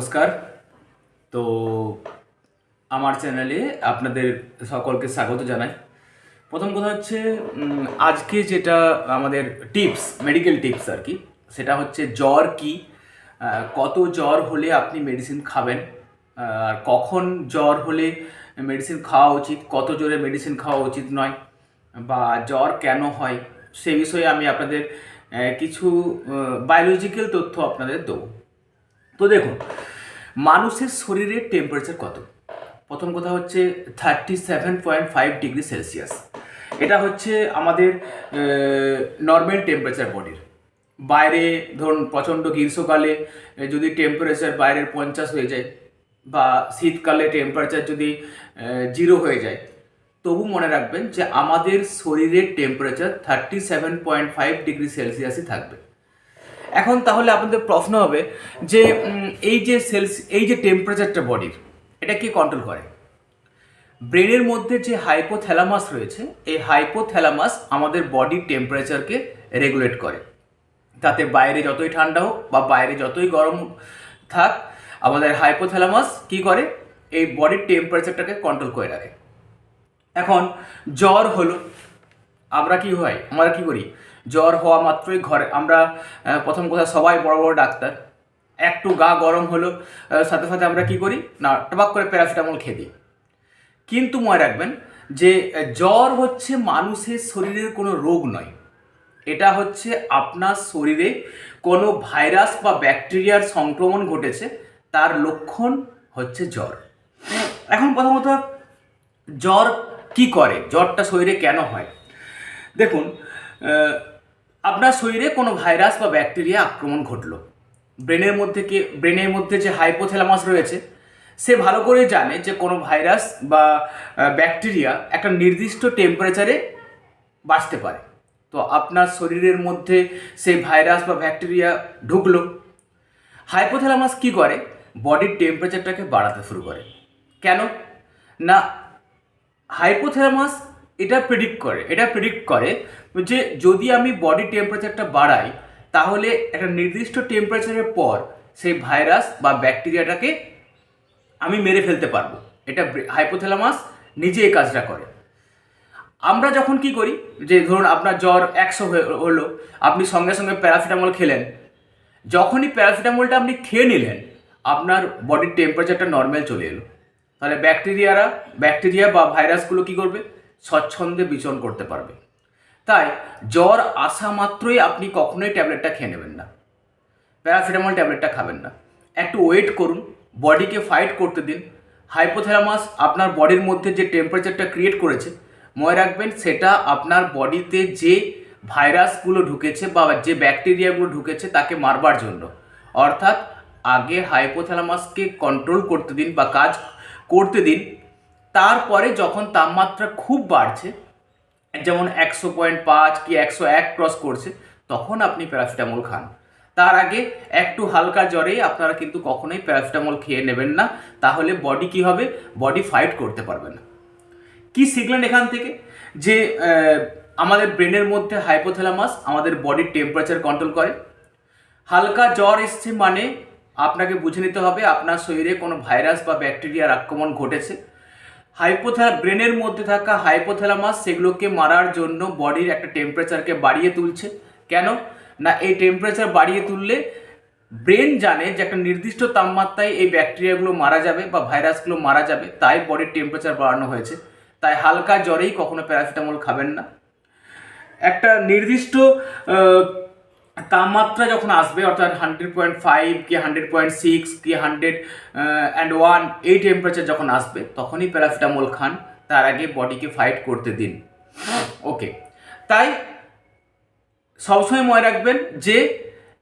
নমস্কার। তো আমার চ্যানেলে আপনাদের সকলকে স্বাগত জানাই। প্রথম কথা হচ্ছে আজকে যেটা আমাদের টিপস মেডিকেল টিপস আর কি, সেটা হচ্ছে জ্বর কি কত জ্বর হলে আপনি মেডিসিন খাবেন আর কখন জ্বর হলে মেডিসিন খাওয়া উচিত, কত জোরে মেডিসিন খাওয়া উচিত নয়, বা জ্বর কেন হয়, সে বিষয়ে আমি আপনাদের কিছু বায়োলজিক্যাল তথ্য আপনাদের দেবো। তো দেখুন, মানুষের শরীরের টেম্পারেচার কত? প্রথম কথা হচ্ছে thirty seven point five degree Celsius এটা হচ্ছে আমাদের নর্মাল টেম্পারেচার বডির বাইরে ধরুন প্রচণ্ড গ্রীষ্মকালে যদি টেম্পারেচার বাইরের পঞ্চাশ হয়ে যায় বা শীতকালে টেম্পারেচার যদি জিরো হয়ে যায়, তবু মনে রাখবেন যে আমাদের শরীরের temperature thirty seven point five degree সেলসিয়াসই থাকবে। এখন তাহলে আপনাদের প্রশ্ন হবে যে এই যে সেলস এই যে টেম্পারেচারটা বডির এটা কে কন্ট্রোল করে? ব্রেনের মধ্যে যে হাইপোথ্যালামাস রয়েছে, এই হাইপোথ্যালামাস আমাদের বডির টেম্পারেচারকে রেগুলেট করে। তাতে বাইরে যতই ঠান্ডা হোক বা বাইরে যতই গরম থাক, আমাদের হাইপোথ্যালামাস কি করে? এই বডির টেম্পারেচারটাকে কন্ট্রোল করে রাখে। এখন জ্বর হলো, আমরা কি হয়? আমরা কি করি? জ্বর হওয়া মাত্রই ঘরে। আমরা প্রথম কথা সবাই বড় বড় ডাক্তার। একটু গা গরম হলো সাথে সাথে আমরা কি করি? না, টবাক করে প্যারাসিটামল খেয়ে দিই। কিন্তু মনে রাখবেন যে, জ্বর হচ্ছে মানুষের শরীরের কোনো রোগ নয়। এটা হচ্ছে আপনার শরীরে কোনো ভাইরাস বা ব্যাকটেরিয়ার সংক্রমণ ঘটেছে, তার লক্ষণ হচ্ছে জ্বর। এখন প্রথমত, জ্বর কি করে? জ্বরটা শরীরে কেন হয়? দেখুন আপনার শরীরে কোনো ভাইরাস বা ব্যাকটেরিয়া আক্রমণ ঘটলো। ব্রেনের মধ্যে কি, ব্রেনের মধ্যে যে হাইপোথ্যালামাস রয়েছে, সে ভালো করে জানে যে কোনো ভাইরাস বা ব্যাকটেরিয়া একটা নির্দিষ্ট টেম্পারেচারে বাঁচতে পারে। তো আপনার শরীরের মধ্যে সেই ভাইরাস বা ব্যাকটেরিয়া ঢুকলো। হাইপোথ্যালামাস কি করে? বডির টেম্পারেচারটাকে বাড়াতে শুরু করে। কেন? না, হাইপোথ্যালামাস এটা প্রেডিক্ট করে, এটা প্রেডিক্ট করে যে যদি আমি বডি টেম্পারেচারটা বাড়াই, তাহলে একটা নির্দিষ্ট টেম্পারেচারের পর সেই ভাইরাস বা ব্যাকটেরিয়াটাকে আমি মেরে ফেলতে পারব। এটা হাইপোথ্যালামাস নিজে এই কাজটা করে। আমরা যখন কি করি? যে ধরুন আপনার জ্বর একশো হলো, আপনি সঙ্গে সঙ্গে প্যারাসিটামল খেলেন। যখনই প্যারাসিটামলটা আপনি খেয়ে নিলেন, আপনার বডির টেম্পারেচারটা নর্মাল চলে এলো। তাহলে ব্যাকটেরিয়ারা ব্যাকটেরিয়া বা ভাইরাসগুলো কি করবে? স্বচ্ছন্দে বিচরণ করতে পারবে। তাই জ্বর আসা মাত্রই আপনি কখনোই ট্যাবলেটটা খেয়ে নেবেন না। প্যারাসিটামল ট্যাবলেটটা খাবেন না। একটু ওয়েট করুন, বডিকে ফাইট করতে দিন। হাইপোথ্যালামাস আপনার বডির মধ্যে যে টেম্পারেচারটা ক্রিয়েট করেছে, মনে রাখবেন সেটা আপনার বডিতে যে ভাইরাসগুলো ঢুকেছে বা যে ব্যাকটেরিয়াগুলো ঢুকেছে তাকে মারবার জন্য। অর্থাৎ আগে হাইপোথ্যালামাসকে কন্ট্রোল করতে দিন বা কাজ করতে দিন। তারপরে যখন তাপমাত্রা খুব বাড়ছে, যেমন একশো পয়েন্ট পাঁচ কি একশো এক ক্রস করছে, তখন আপনি প্যারাসিটামল খান। তার আগে একটু হালকা জ্বরে আপনারা কিন্তু কখনোই প্যারাসিটামল খেয়ে নেবেন না, তাহলে বডি কি হবে? বডি ফাইট করতে পারবে না। কি শিখলেন এখান থেকে? যে আমাদের ব্রেনের মধ্যে হাইপোথ্যালামাস আমাদের বডির টেম্পারেচার কন্ট্রোল করে। হালকা জ্বর এসছে মানে আপনাকে বুঝে নিতে হবে আপনার শরীরে কোনো ভাইরাস বা ব্যাকটেরিয়ার আক্রমণ ঘটেছে। হাইপোথ্যালা ব্রেনের মধ্যে থাকা হাইপোথ্যালামাস সেগুলোকে মারার জন্য বডির একটা টেম্পারেচারকে বাড়িয়ে তুলছে। কেন? না, এই টেম্পারেচার বাড়িয়ে তুললে ব্রেন জানে যে একটা নির্দিষ্ট তাপমাত্রায় এই ব্যাকটেরিয়াগুলো মারা যাবে বা ভাইরাসগুলো মারা যাবে, তাই বডির টেম্পারেচার বাড়ানো হয়েছে। তাই হালকা জ্বরেই কখনো প্যারাসিটামল খাবেন না। একটা নির্দিষ্ট তাপমাত্রা যখন আসবে, অর্থাৎ হান্ড্রেড পয়েন্ট ফাইভ কি হান্ড্রেড পয়েন্ট সিক্স কি হান্ড্রেড অ্যান্ড ওয়ান এই টেম্পারেচার যখন আসবে, তখনই প্যারাসিটামল খান, তার আগে বডিকে ফাইট করতে দিন। ওকে তাই সবসময় মনে রাখবেন যে,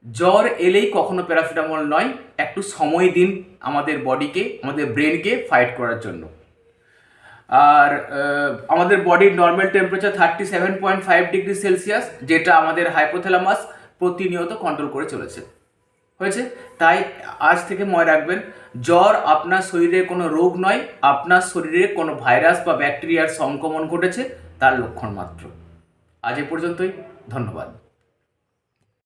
জ্বর এলেই কখনো প্যারাসিটামল নয়, একটু সময় দিন আমাদের বডিকে, আমাদের ব্রেনকে ফাইট করার জন্য। আর আমাদের বডির normal temperature thirty seven point five degree Celsius যেটা আমাদের হাইপোথ্যালামাস প্রতিনিয়ত কন্ট্রোল করে চলেছে। হয়েছে? তাই আজ থেকে মনে রাখবেন, জ্বর আপনার শরীরে কোনো রোগ নয়, আপনার শরীরে কোনো ভাইরাস বা ব্যাকটেরিয়ার সংক্রমণ ঘটেছে, তার লক্ষণ মাত্র। আজ এ পর্যন্তই, ধন্যবাদ।